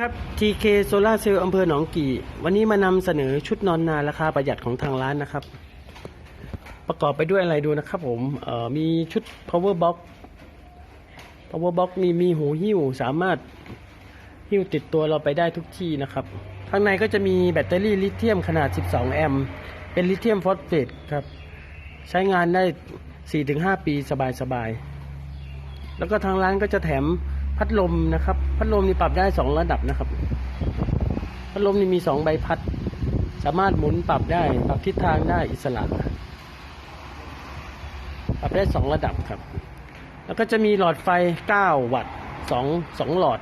ครับ TK Solar Cell อำเภอหนองกี่ วันนี้มานำเสนอชุดนอนนาราคาประหยัดของทางร้านนะครับ ประกอบไปด้วยอะไรดูนะครับผมมีชุด power box power box นี่มีหูหิ้วสามารถหิ้วติดตัวเราไปได้ทุกที่นะครับ ข้างในก็จะมีแบตเตอรี่ลิเธียมขนาด 12 แอมป์เป็นลิเธียมฟอสเฟตครับ ใช้งานได้ 4-5 ปีสบายๆ แล้วก็ทางร้านก็จะแถม พัดลมนะครับ พัดลมนี่ปรับได้สองระดับนะครับ พัดลมนี่มีสองใบพัด สามารถหมุนปรับได้ ปรับทิศทางได้อิสระ ปรับได้สองระดับครับ แล้วก็จะมีหลอดไฟ 9 วัตต์สองสองหลอด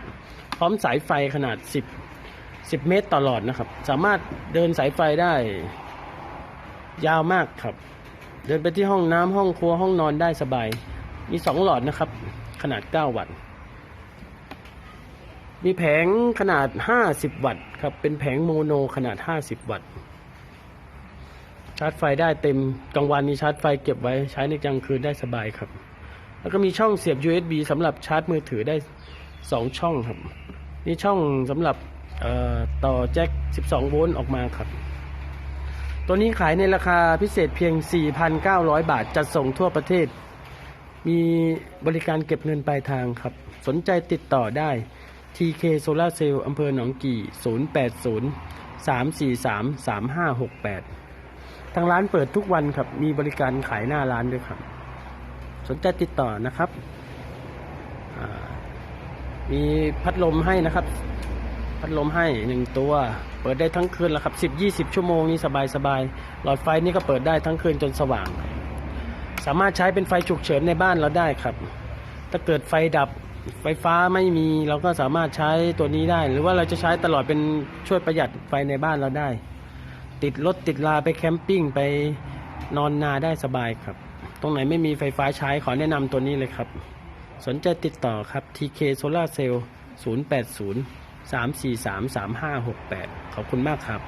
พร้อมสายไฟขนาด 10 10 เมตรต่อหลอดนะครับ สามารถเดินสายไฟได้ ยาวมากครับ เดินไปที่ห้องน้ำห้องครัวห้องนอนได้สบาย มีสองหลอดนะครับ ขนาด 9 วัตต์ มีแผงขนาด 50 วัตต์ครับ เป็นแผงโมโนขนาด 50 วัตต์ ชาร์จไฟได้เต็มกลางวันนี้ชาร์จไฟเก็บไว้ใช้ในกลางคืนได้สบายครับ แล้วก็มีช่องเสียบ USB สำหรับชาร์จมือถือได้ 2 ช่องครับ นี่ช่องสำหรับต่อแจ็ค 12 โวลต์ออกมาครับ ตัวนี้ขายในราคาพิเศษเพียง 4,900 บาท จัดส่งทั่วประเทศ มีบริการเก็บเงินปลายทางครับ สนใจติดต่อได้ TK Solar Cell อำเภอหนองกี่ 080 343 3568 ทางร้านเปิดทุกวันครับ มีบริการขายหน้าร้านด้วยครับ สนใจติดต่อนะครับ มีพัดลมให้นะครับ พัดลมให้หนึ่งตัว เปิดได้ทั้งคืนแล้วครับสิบยี่สิบชั่วโมงนี่สบายสบายหลอดไฟนี่ก็เปิดได้ทั้งคืนจนสว่าง สามารถใช้เป็นไฟฉุกเฉินในบ้านเราได้ครับ ถ้าเกิดไฟดับ ไฟฟ้าไม่มีเราก็สามารถใช้ตัวนี้ได้ หรือว่าเราจะใช้ตลอดเป็นช่วยประหยัดไฟในบ้านเราได้ ติดรถติดลาไปแคมปิ้งไปนอนนาได้สบายครับ ตรงไหนไม่มีไฟฟ้าใช้ขอแนะนำตัวนี้เลยครับ สนใจติดต่อครับ TK Solar Cell 080 343 3568 ขอบคุณมากครับ